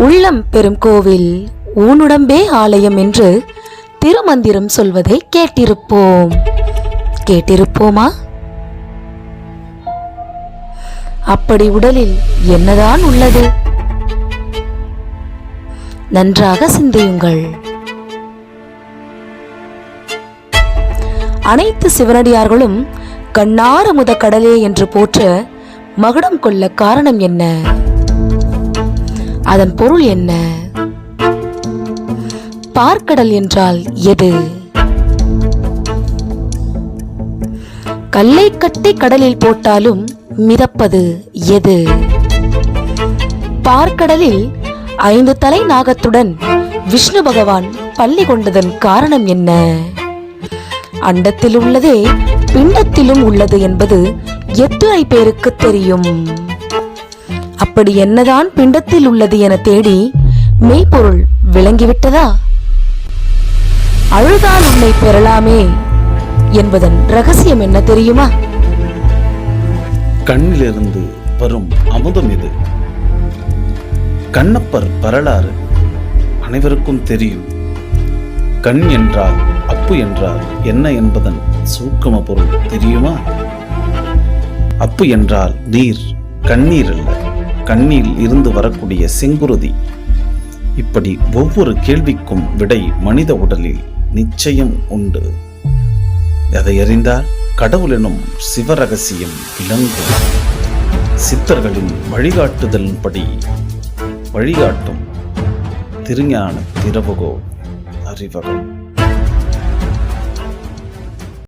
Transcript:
உள்ளம் பெறும் கோவில் ஊனுடம்பே ஆலயம் என்று திருமந்திரம் சொல்வதை கேட்டிருப்போம். கேட்டிருப்போமா? அப்படி உடலில் என்னதான் உள்ளது? நன்றாக சிந்தியுங்கள். அனைத்து சிவனடியார்களும் கண்ணார முத கடலே என்று போற்ற மகுடம் கொள்ள காரணம் என்ன? அதன் பொருள் என்ன? பார்க்கடல் என்றால் எது? கல்லை கட்டி கடலில் போட்டாலும் மிதப்பது எது? பார்க்கடலில் ஐந்து தலை நாகத்துடன் விஷ்ணு பகவான் பள்ளி கொண்டதன் காரணம் என்ன? அண்டத்தில் உள்ளதே பிண்டத்திலும் உள்ளது என்பது எத்துணை பேருக்கு தெரியும். அப்படி என்னதான் பிண்டத்தில் உள்ளது என தேடி மெய்ப்பொருள் விளங்கிவிட்டதா? அழுதான் உன்னை பெறலாமே என்பதன் ரகசியம் என்ன தெரியுமா? கண்ணிலிருந்து வரும் அமுதம் இது. கண்ணப்பர் வரலாறு அனைவருக்கும் தெரியும். கண் என்றால் அப்பு என்றால் என்ன என்பதன் சூக்கம பொருள் தெரியுமா? அப்பு என்றால் நீர் கண்ணீர் அல்ல. கண்ணில் இருந்து வரக்கூடிய செங்குருதி. இப்படி ஒவ்வொரு கேள்விக்கும் விடை மனித உடலில் நிச்சயம் உண்டு. அதை அறிந்தால் கடவுளெனும் சிவரகசியம் விளங்கும். சித்தர்களின் வழிகாட்டுதலின்படி வழிகாட்டும் திருஞான திறவுகோ அறிவகம்.